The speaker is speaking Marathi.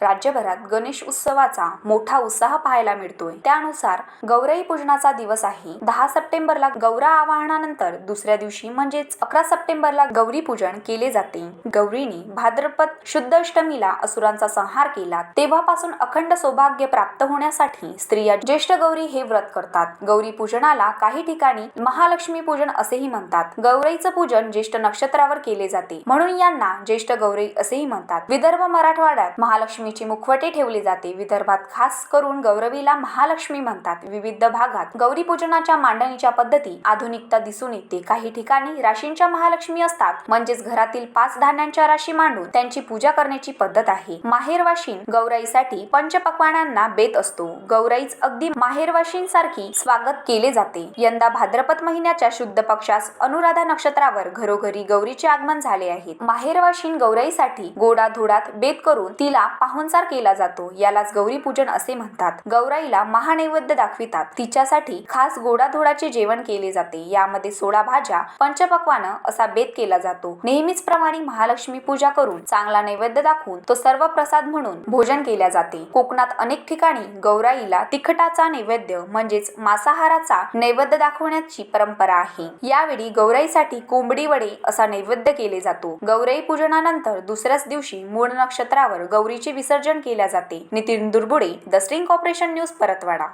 राज्यभरात गणेश उत्सवाचा मोठा उत्साह पाहायला मिळतोय. त्यानुसार गौराई पूजनाचा दिवस आहे. दहा सप्टेंबरला गौरा आवाहनानंतर दुसऱ्या दिवशी म्हणजेच अकरा सप्टेंबरला गौरी पूजन केले जाते. गौरीने भाद्रपद शुद्ध अष्टमीला असुरांचा संहार केला. तेव्हापासून अखंड सौभाग्य प्राप्त होण्यासाठी स्त्रिया ज्येष्ठ गौरी हे व्रत करतात. गौरी पूजनाला काही ठिकाणी महालक्ष्मी पूजन असेही म्हणतात. गौरीचं पूजन ज्येष्ठ नक्षत्रावर केले जाते. म्हणून यांना ज्येष्ठ गौरी असेही म्हणतात. विदर्भ मराठवाड्यात महालक्ष्मी महालक्ष्मीची मुखवटे ठेवले जाते. विदर्भात खास करून गौरवीला महालक्ष्मी म्हणतात. विविध भागात गौरी पूजनाच्या मांडणीच्या पद्धती आधुनिकता दिसून येते. काही ठिकाणी राशींच्या महालक्ष्मी असतात. म्हणजेच घरातील पाच धान्यांच्या राशी मांडून त्यांची पूजा करण्याची पद्धत आहे. माहेरवाशीन गौराईसाठी पंचपक्वानांना बेत असतो. गौराईच अगदी माहेरवाशींसारखी स्वागत केले जाते. यंदा भाद्रपद महिन्याच्या शुद्ध पक्षास अनुराधा नक्षत्रावर घरोघरी गौरीचे आगमन झाले आहे. माहेरवाशीन गौराईसाठी गोडा धोडात बेत करून तिला पाहुणचार केला जातो. यालाच गौरी पूजन असे म्हणतात. गौराईला महानैवेद्य दाखवितात. तिच्यासाठी खास गोडाधोडाचे जेवण केले जाते. यामध्ये सोळा भाज्या पंचपक्वान असा बेत केला जातो. नेहमीच प्रमाणे महालक्ष्मी पूजा करून चांगला नैवेद्य दाखवून तो सर्व प्रसाद म्हणून भोजन केल्या जाते. कोकणात अनेक ठिकाणी गौराईला तिखटाचा नैवेद्य म्हणजेच मांसाहाराचा नैवेद्य दाखवण्याची परंपरा आहे. यावेळी गौराईसाठी कोंबडी वडे असा नैवेद्य केले जातो. गौराई पूजनानंतर दुसऱ्याच दिवशी मूळ नक्षत्रावर गौरीचे विसर्जन केल्या जाते. Nitin Durbude the string corporation news Paratwada.